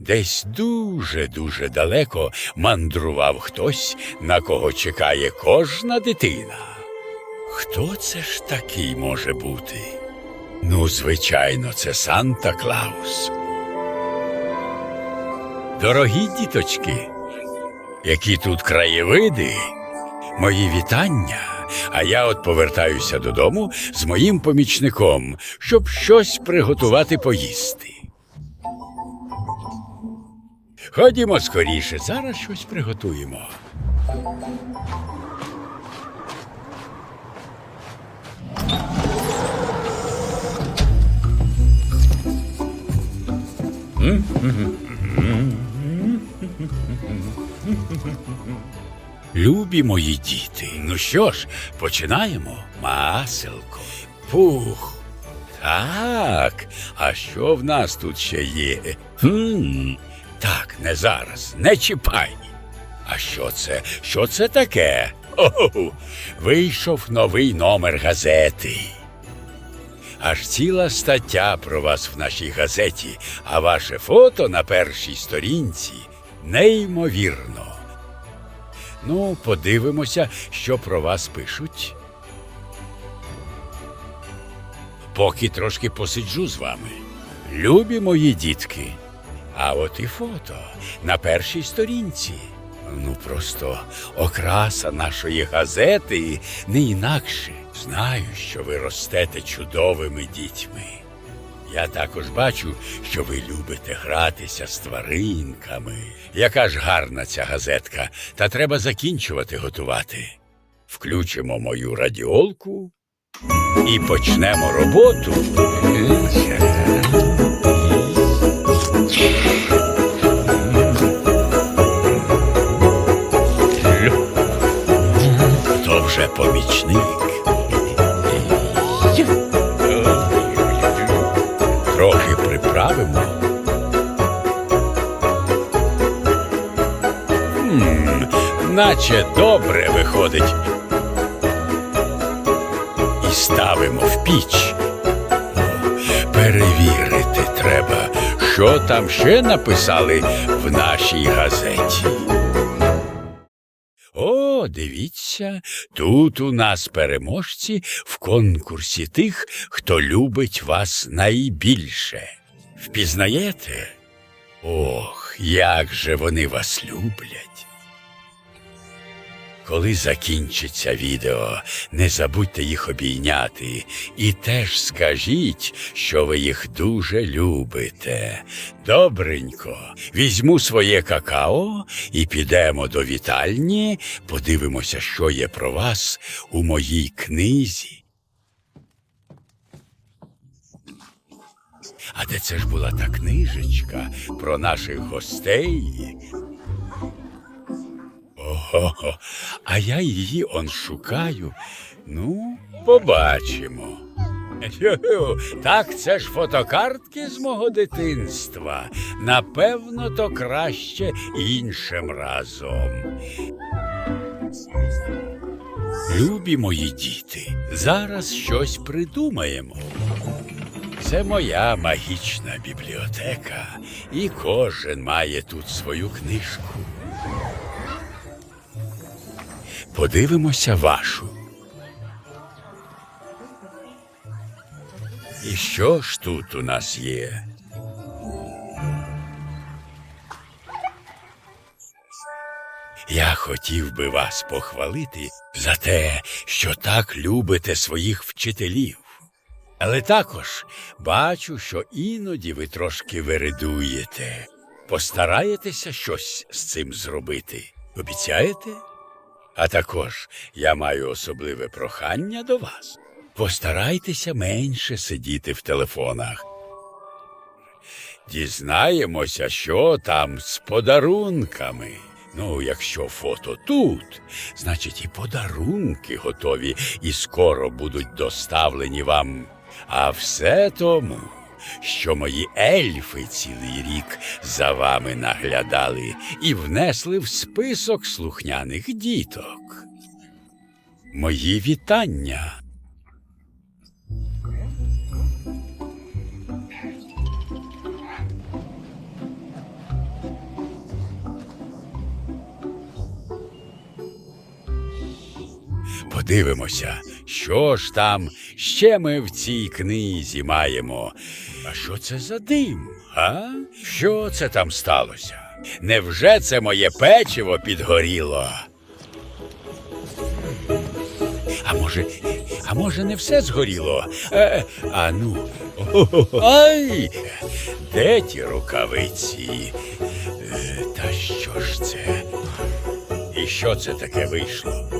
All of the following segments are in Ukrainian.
Десь дуже-дуже далеко мандрував хтось, на кого чекає кожна дитина. Хто це ж такий може бути? Ну, звичайно, це Санта Клаус. Дорогі діточки, які тут краєвиди, мої вітання. А я от повертаюся додому з моїм помічником, щоб щось приготувати поїсти. Ходімо скоріше, зараз щось приготуємо. Любі мої діти, ну що ж, починаємо. Маселко, пух. Так, а що в нас тут ще є? Хм, так, не зараз, не чіпай. А що це? Що це таке? О, вийшов новий номер газети. Аж ціла стаття про вас в нашій газеті, а ваше фото на першій сторінці неймовірно. Ну, подивимося, що про вас пишуть. Поки трошки посиджу з вами. Любі мої дітки. А от і фото на першій сторінці. Ну, просто окраса нашої газети не інакше. Знаю, що ви ростете чудовими дітьми. Я також бачу, що ви любите гратися з тваринками. Яка ж гарна ця газетка, та треба закінчувати готувати. Включимо мою радіолку і почнемо роботу. Трохи приправимо. М, наче добре виходить. І ставимо в піч. Перевірити треба, що там ще написали в нашій газеті. Дивіться, тут у нас переможці в конкурсі тих, хто любить вас найбільше. Впізнаєте? Ох, як же вони вас люблять. Коли закінчиться відео, не забудьте їх обійняти і теж скажіть, що ви їх дуже любите. Добренько, візьму своє какао і підемо до вітальні, подивимося, що є про вас у моїй книзі. А де це ж була та книжечка про наших гостей? Ого, а я її он шукаю. Ну, побачимо. Так, це ж фотокартки з мого дитинства. Напевно, то краще іншим разом. Любі мої діти, зараз щось придумаємо. Це моя магічна бібліотека, і кожен має тут свою книжку. Подивимося вашу. І що ж тут у нас є? Я хотів би вас похвалити за те, що так любите своїх вчителів. Але також бачу, що іноді ви трошки вередуєте. Постараєтеся щось з цим зробити. Обіцяєте? А також я маю особливе прохання до вас. Постарайтеся менше сидіти в телефонах. Дізнаємося, що там з подарунками. Ну, якщо фото тут, значить і подарунки готові і скоро будуть доставлені вам. А все тому, що мої ельфи цілий рік за вами наглядали і внесли в список слухняних діток. Мої вітання. Подивимося, що ж там ще ми в цій книзі маємо. А що це за дим? А? Що це там сталося? Невже це моє печиво підгоріло? А може, а може, не все згоріло? Е, а ну. Ай! Де ті рукавиці? Е, та що ж це? І що це таке вийшло?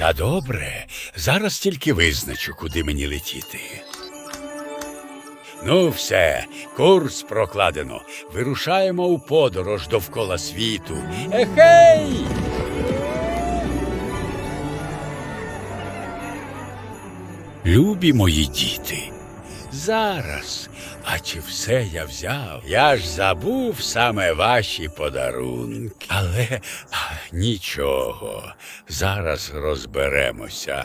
Та добре, зараз тільки визначу, куди мені летіти. Ну, все, курс прокладено. Вирушаємо у подорож довкола світу. Ехей! Любі мої діти, зараз. А чи все я взяв? Я ж забув саме ваші подарунки. Але а, нічого, зараз розберемося.